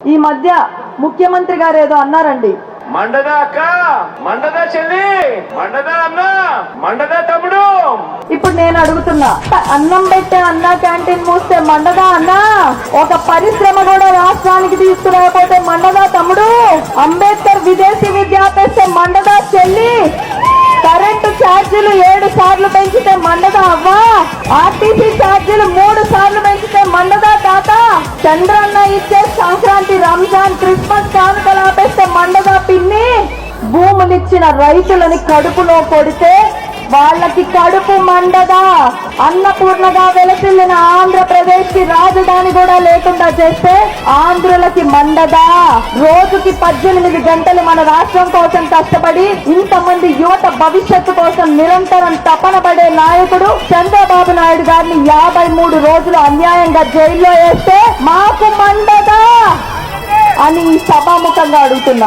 ఈ మధ్య ముఖ్యమంత్రి గారు ఏదో అన్నారండి. మండదా అక్క? మండదా చెల్లి? మండదా అన్న? మండదా తమ్ముడు? ఇప్పుడు నేను అడుగుతున్నా అన్నం పెట్టే అన్న క్యాంటీన్ మూస్తే మండదా అన్న? ఒక పరిశ్రమ కూడా రాష్ట్రానికి తీసుకురాకపోతే మండదా తమ్ముడు? అంబేద్కర్ విదేశీ విద్య ఆపేస్తే మండదా చెల్లి? కరెంటు ఛార్జీలు ఏడు సార్లు పెంచితే మండదా అవ్వా? ఆర్టీసీ ఛార్జీలు మూడు సార్లు పెంచితే మండదా తాత? చంద్రన్న ఇచ్చే సంక్రాంతి రంజాన్ క్రిస్మస్ కానుకలు ఆపేస్తే మండగా పిన్ని భూములిచ్చిన రైతులని కడుపులో కొడితే వాళ్ళకి కడుపు మండదా? అన్నపూర్ణగా వెలసిల్లిన ఆంధ్రప్రదేశ్కి రాజధాని కూడా లేకుండా చేస్తే ఆంధ్రులకి మండదా? రోజుకి పద్దెనిమిది గంటలు మన రాష్ట్రం కోసం కష్టపడి ఇంతమంది యువత భవిష్యత్తు కోసం నిరంతరం తపన పడే నాయకుడు చంద్రబాబు నాయుడు గారిని యాభై మూడు రోజులు అన్యాయంగా జైల్లో వేస్తే మాకు అని సభాముఖంగా అడుగుతున్నా.